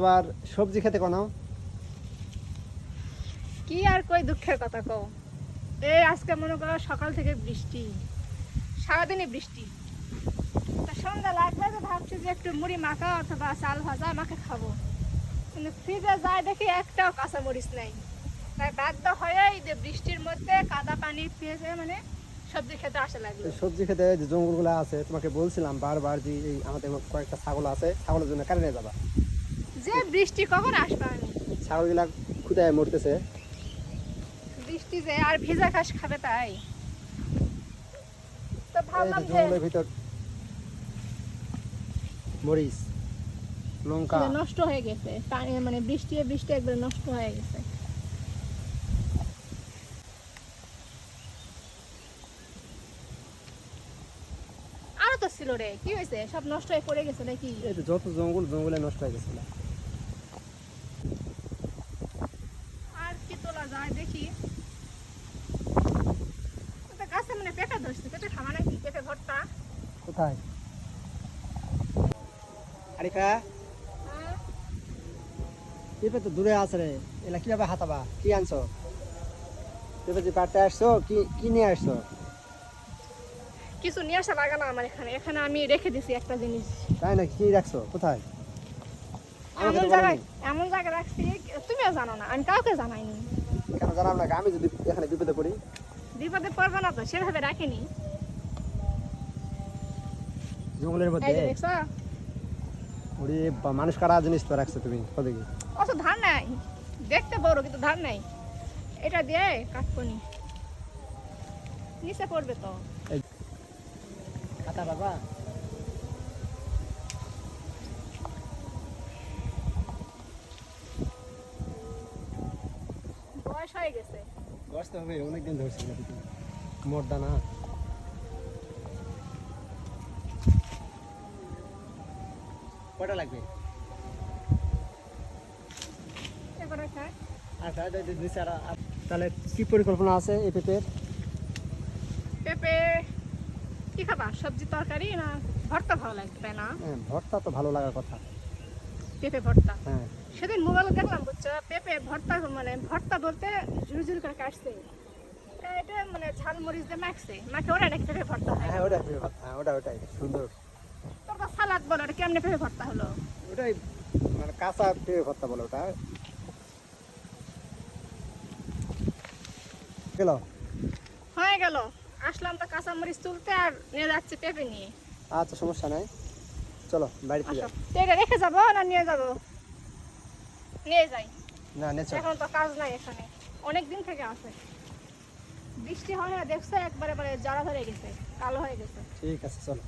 আবার সবজি খেতে কোনো কি আর কই দুঃখের কথা কও। এই আজকে মনে করো সকাল থেকে বৃষ্টি। সারাদিনই বৃষ্টি। তা সন্ধ্যা লাগবে তো ভাবছি যে একটু মুড়ি মাখা অথবা চাল ভাজা মাখে খাব। কিন্তু ফ্রিজে যায় দেখি একটাও কাঁচা মরিচ নেই। তাই বাধ্য হয়েই যে বৃষ্টির মধ্যে কাদা পানি পেয়েছে মানে সবজি খেতে আসা লাগল। সবজি খেতে যে জঙ্গলগুলো আছে তোমাকে বলছিলাম বারবার যে এই আমাদের কয়েকটা ছাগল আছে ছাগলের জন্য কারে নিয়ে যাবা? যে বৃষ্টি কখন আসবে আমি ছাগলগুলা খুদায় মরতেছে। বৃষ্টি যে আর ভিজা ঘাস খাবে তাই? তো ভাবলাম যে জঙ্গলের ভিতর মরিচ লঙ্কা। নষ্ট হয়ে গেছে। পানি মানে বৃষ্টি বৃষ্টি একবারে নষ্ট হয়ে গেছে। আরও তো ছিল রে। কি হয়েছে? সব নষ্ট হয়ে পড়ে গেছে নাকি? এই যত জঙ্গল জঙ্গলে নষ্ট হয়ে গেছিল আর কি তোলা যায় দেখি ওটা গাছে মানে পেঁপে ধরছে পেঁপে খাওয়া নাকি পেঁপে ভর্তা কোথায়? আরিফা হ্যাঁ? পেঁপে তো দূরে আছে রে। এলা কীভাবে হাতাবা কি আনছো? পেঁপে যে পাড়তে আসছো কি কি নিয়ে আসছো? কিছু নিয়ে আসা লাগে না আমার এখানে। এখানে আমি রেখে দিছি একটা জিনিস। তাই নাকি? কি রাখছো? কোথায়? এমন জায়গায় এমন জায়গায় রাখছি তুমিও জানো না আমি কাউকে জানাইনি। কেন জানাম না? আমি যদি এখানে বিপদে পড়ি। বিপদে পড়ব না তো সেভাবে রাখিনি। জঙ্গলের মধ্যে। ওরে মানুষ কারা জিনিস তো রাখছো তুমি? অত ধান নাই। দেখতে বড় কিন্তু ধান নাই। এটা দিয়ে নিচে পড়বে তো। খাতা বাবা। বয়স হয়ে গেছে। বসতে হবে অনেকদিন ধরছি না। কটা লাগবে? খায় আর তাহলে কি পরিকল্পনা আছে এই পেঁপের? পেঁপে কি খাবা? সবজি তরকারি না ভর্তা ভালো লাগবে না? হ্যাঁ ভর্তা তো ভালো লাগার কথা। পেঁপে ভর্তা? হ্যাঁ। সেদিন মোবাইলে দেখলাম বুঝছ পেঁপে ভর্তা মানে ভর্তা বলতে ঝুড়ি ঝুড়ি করে কাটছে। এটা মানে মরিচ দিয়ে মাখছে। মাখে ওরা নাকি পেঁপে ভর্তা হ্যাঁ। ওটা পেঁপে ভর্তা হ্যাঁ ওটা ওটাই সুন্দর। তোর সালাদ বলো এটা কেমনে পেঁপে ভর্তা হলো? ওটাই মানে কাঁচা পেঁপে ভর্তা বলে ওটা। গেল? হয়ে গেল। আসলাম তো কাঁচা মরিচ তুলতে আর নিয়ে যাচ্ছি পেঁপে নিয়ে। আচ্ছা সমস্যা নাই। চলো বাড়িতে আসো। যাই এটা রেখে যাব না নিয়ে যাব? নিয়ে যাই। না এখন তো কাজ নাই এখানে। অনেক দিন থেকে আছে। বৃষ্টি হয় না দেখছ একবারে যারা ধরে গেছে কালো হয়ে গেছে। ঠিক আছে চলো।